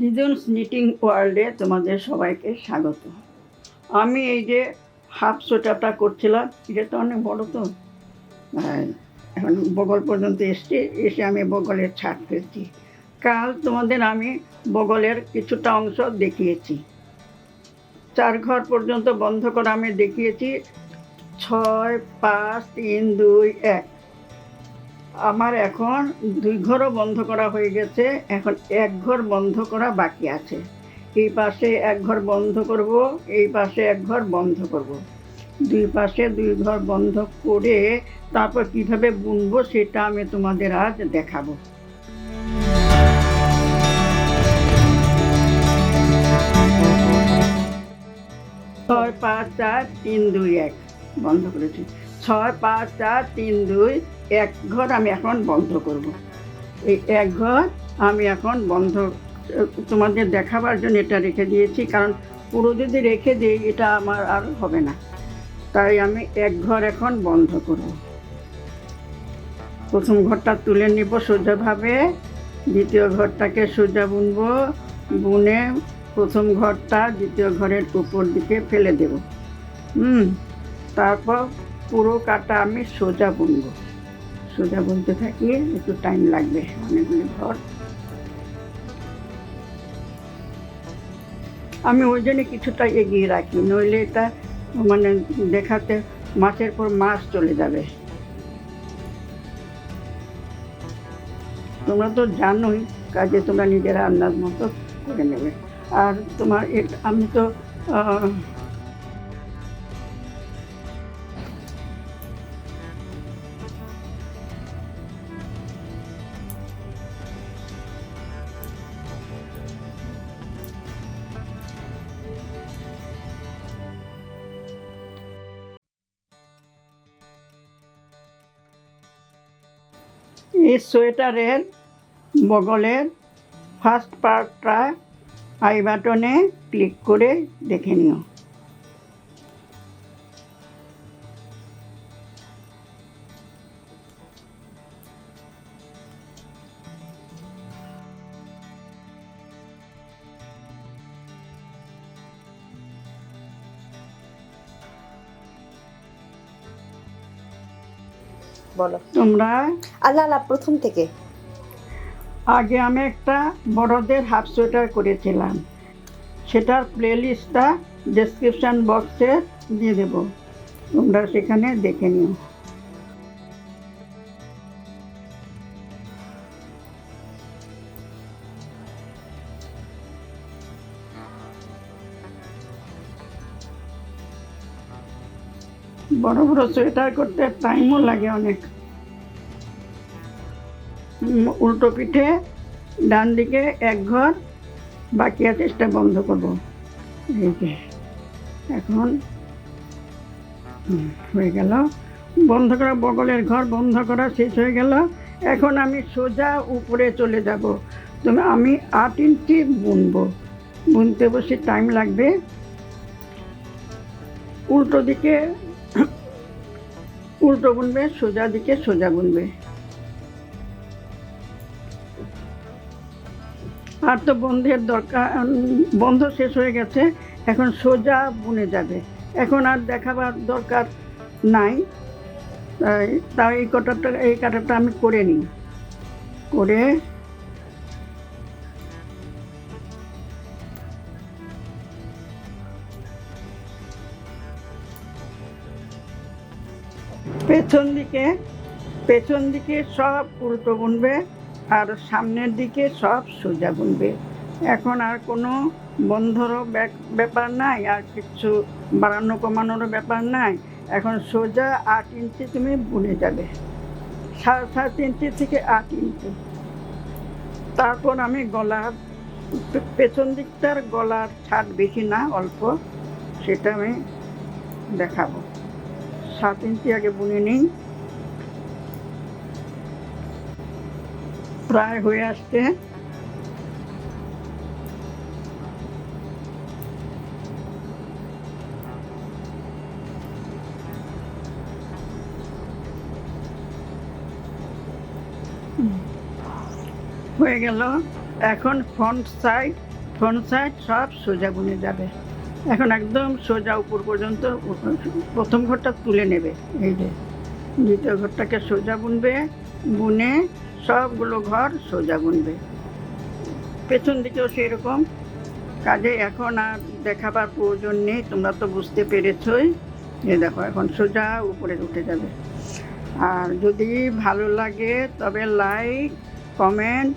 দিদুনস knitting ওয়ার্ল্ডে তোমাদের সবাইকে স্বাগত। আমি এই যে হাফ সোয়েটারটা করছিলাম, এটা তো অনেক বড় তো। এখন বগল পর্যন্ত এসছি, এসে আমি বগলের ছাড় ফেলছি। কাল তোমাদের আমি বগলের কিছুটা অংশ দেখিয়েছি। চার ঘর পর্যন্ত বন্ধ করা আমি দেখিয়েছি। ছয়, পাঁচ, তিন, দুই, এক। আমার এখন দুই ঘরও বন্ধ করা হয়ে গেছে, এখন এক ঘর বন্ধ করা বাকি আছে। এই পাশে এক ঘর বন্ধ করব, এই পাশে এক ঘর বন্ধ করব। দুই পাশে দুই ঘর বন্ধ করে তারপর কীভাবে বুনবো সেটা আমি তোমাদের আজ দেখাবো। ছয় পাঁচ চার তিন দুই এক, বন্ধ করেছি। ছয় পাঁচ চার তিন দুই এক ঘর আমি এখন বন্ধ করব। এই এক ঘর আমি এখন বন্ধ, তোমাদের দেখাবার জন্য এটা রেখে দিয়েছি, কারণ পুরো যদি রেখে দিই এটা আমার আর হবে না। তাই আমি এক ঘর এখন বন্ধ করব। প্রথম ঘরটা তুলে নিব সোজাভাবে, দ্বিতীয় ঘরটাকে সোজা বুনবো, বুনে প্রথম ঘরটা দ্বিতীয় ঘরের উপর দিকে ফেলে দেব। হুম, তারপর পুরো কাটা আমি সোজা বুনবো। সোজা বুনতে থাকি, একটু টাইম লাগবে, অনেকগুলি ঘর। আমি ওই জন্য কিছুটা এগিয়ে রাখি, নইলে এটা মানে দেখাতে মাসের পর মাস চলে যাবে। তোমরা তো জানোই, কাজে তোমরা নিজেরা আন্দাজ মতো করে নেবে। আর তোমার আমি তো এই সোয়েটারের বগলের ফার্স্ট পার্টটা আই বাটনে ক্লিক করে দেখে নিও। বলো। তোমরা আল্লাহ আল্লাহ প্রথম থেকে। আগে আমি একটা বড়দের হাফ সোয়েটার করেছিলাম। সেটার প্লে লিস্টটা ডেসক্রিপশান বক্সে দিয়ে দেবো। তোমরা সেখানে দেখে নিও। বড় বড় সোয়েটার করতে টাইমও লাগে অনেক। উল্টো পিঠে ডান দিকে এক ঘর, বাকি সেটা বন্ধ করব। এই যে, এখন হয়ে গেল। বন্ধ করা বগলের ঘর, বন্ধ করা শেষ হয়ে গেল। এখন আমি সোজা উপরে চলে যাব। তুমি আমি আট ইঞ্চি বুনবো। বুনতে বসে টাইম লাগবে। উল্টো দিকে উল্টো বুনবে, সোজা দিকে সোজা বুনবে। আর তো বন্ধের দরকার বন্ধ শেষ হয়ে গেছে, এখন সোজা বুনে যাবে। এখন আর দেখাবার দরকার নাই। তাই তাই এই কটারটা, এই কাটারটা আমি করে নিই। করে পেছন দিকে পেছন দিকে সব উল্টো বুনবে আর সামনের দিকে সব সোজা বুনবে এখন আর কোনো বন্ধরও ব্যাপার নাই, আর কিছু বাড়ানো কমানোরও ব্যাপার নাই। এখন সোজা আট ইঞ্চি তুমি বুনে যাবে। সাড়ে সাত ইঞ্চি থেকে আট ইঞ্চি। তারপর আমি গলার পেছন দিকটার গলার ছাদ বেশি না, অল্প, সেটা আমি দেখাবো। সাত ইঞ্চি আগে বুনে নিই। প্রায় হয়ে আসছে। হয়ে গেল। এখন ফ্রন্ট সাইড ফ্রন্ট সাইড সব সোজা বুনে যাবে। এখন একদম সোজা উপর পর্যন্ত প্রথম ঘরটা তুলে নেবে। এই যে, দ্বিতীয় ঘরটাকে সোজা বুনবে, বুনে সবগুলো ঘর সোজা বুনবে। পেছন দিকেও সেরকম। কাজে এখন আর দেখাবার প্রয়োজন নেই, তোমরা তো বুঝতে পেরেছই। এ দেখো, এখন সোজা উপরে উঠে যাবে। আর যদি ভালো লাগে তবে like comment